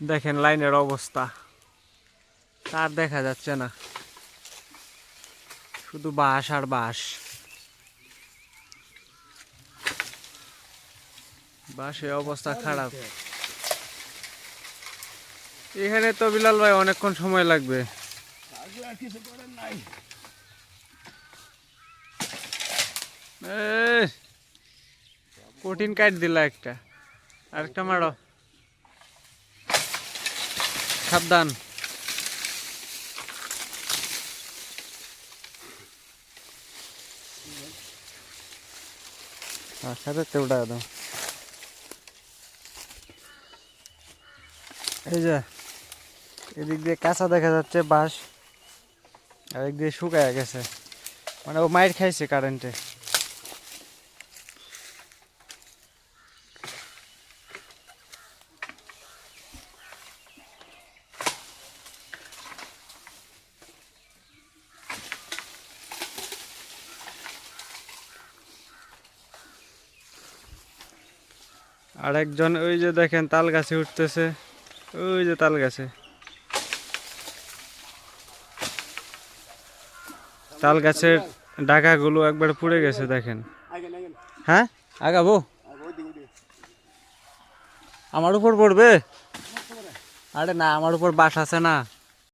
দেখেন লাইনের অবস্থা। তার দেখা যাচ্ছে না। শুধু বাঁশ আর বাঁশ। বাঁশের অবস্থা খারাপ। এখানে তো বিলাল ভাই অনেকক্ষণ সময় লাগবে। কঠিন কাট দিলা একটা। আরেকটা মারো। সাবধান। আচ্ছা তেউটা দাও এই যে, এদিক দিয়ে কাঁচা দেখা যাচ্ছে বাঁশ, আর এদিক দিয়ে শুকায় গেছে। মানে ও মাইর খাইছে কারেন্টে আরেকজন, ওই যে দেখেন তাল গাছে উঠতেছে। ওই যে তাল গাছে তাল গাছের ডাকাগুলো একবার পুড়ে গেছে, দেখেন। হ্যাঁ? আগাবো? আমার উপর পড়বে? আরে না, আমার উপর বাস আছে না।